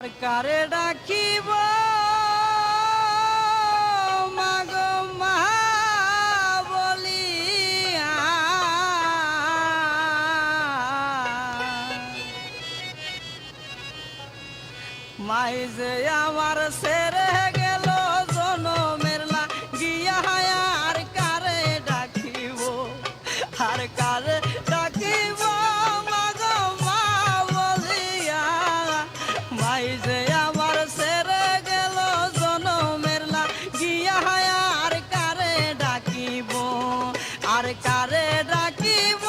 কারে ডাকিব মাগো মা বলিয়া। মাই যে আমার সেরে মাই যে আমার সেরে গেল জনমের গিয়া আর কারে ডাকিব? আর কারে ডাকিব?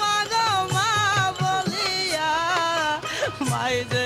মাগো মা বলিয়া মাই যে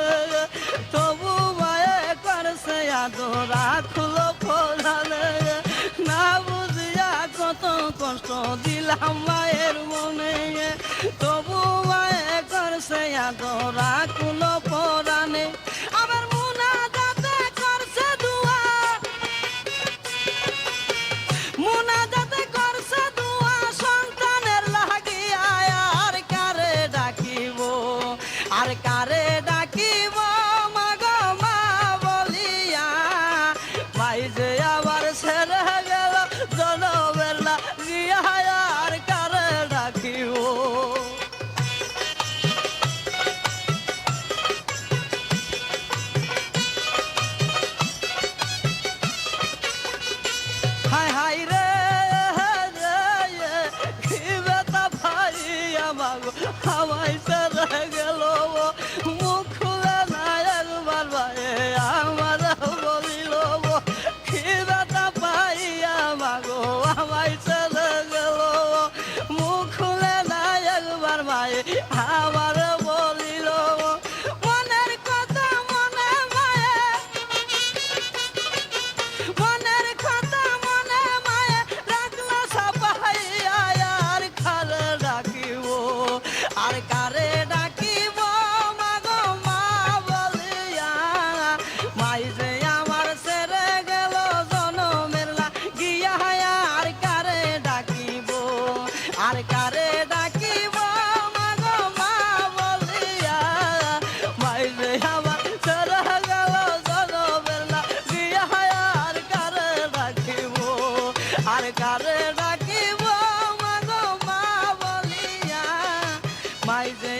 তবু করছে আদরা খুলো ফোলালে না বুঝিয়া কত কষ্ট দিলাম মায়ের মনে। তবু মায়ে করছে আদরা খুলো মুনা করছে দুয়া। মুনাজাতে করছে দুয়া, সন্তানের লাগিয়া আর কারে আর কারে আমায় চলে গেল। মুখ খুলে না একবার মায়ে আমার বলিল, মনের কথা মনে মায়ে, মনের কথা মনে মায়ে, রাখল সবাই আর কারে ডাকিব আর কারে ডাকিব মাগো মা বলিয়া মাই যে আমার সেরা